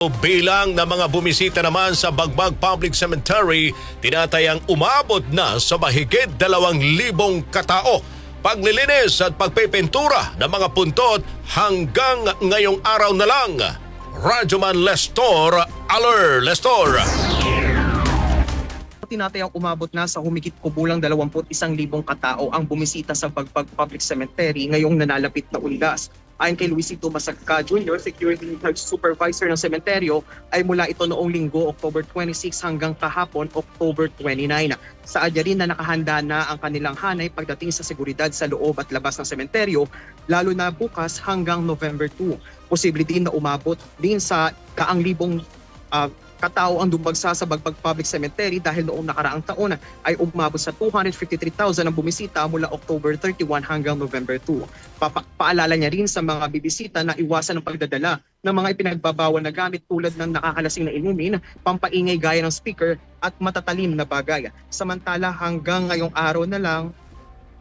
Bilang ng mga bumisita naman sa Bagbag Public Cemetery, tinatayang umabot na sa mahigit dalawang libong katao. Paglilinis at pagpipintura ng mga puntot hanggang ngayong araw na lang. Radyoman Lestor, Aler Lestor. tinatayang umabot na sa humigit kubulang 21,000 katao ang bumisita sa Bagpag Public Cemetery ngayong nanalapit na undas. Ayon kay Luisito Masagka Jr., Security Health Supervisor ng sementeryo, ay mula ito noong linggo, October 26 hanggang kahapon, October 29. Saadya rin na nakahanda na ang kanilang hanay pagdating sa seguridad sa loob at labas ng sementeryo, lalo na bukas hanggang November 2. Posible din na umabot din sa kaang libong ah, katao ang dumagsa sa Bagbag Public Cemetery dahil noong nakaraang taon ay umabot sa 253,000 ang bumisita mula October 31 hanggang November 2. Papa- paalala niya rin sa mga bibisita na iwasan ang pagdadala ng mga ipinagbabawal na gamit tulad ng nakakalasing na inumin, pampaingay gaya ng speaker at matatalim na bagay. Samantala hanggang ngayong araw na lang,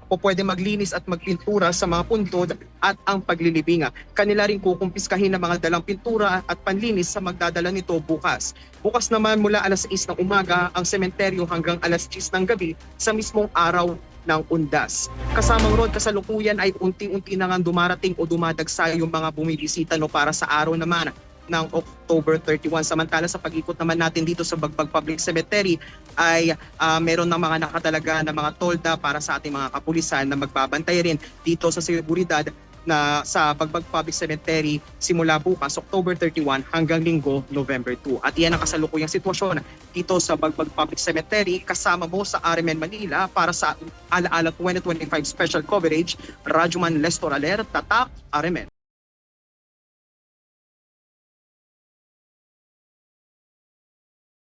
o pwede maglinis at magpintura sa mga puntod at ang paglilibing. Kanila rin kukumpiskahin ng mga dalang pintura at panlinis sa magdadala nito bukas. Bukas naman mula alas 6 ng umaga ang sementeryo hanggang alas 10 ng gabi sa mismong araw ng undas. Kasamang road kasalukuyan ay unti-unti na nga dumarating o dumadagsa yung mga bumibisita no para sa araw naman ng October 31. Samantala sa pag-ikot naman natin dito sa Bagbag Public Cemetery ay ah, meron ng mga nakatalaga na mga tolda para sa ating mga kapulisan na magbabantay rin dito sa seguridad na sa Bagbag Public Cemetery simula bukas October 31 hanggang linggo November 2. At iyan ang kasalukuyang sitwasyon dito sa Bagbag Public Cemetery kasama mo sa RMN Manila para sa Alaala 2025 special coverage Rajuman Lestor Aler, Tatak, RMN.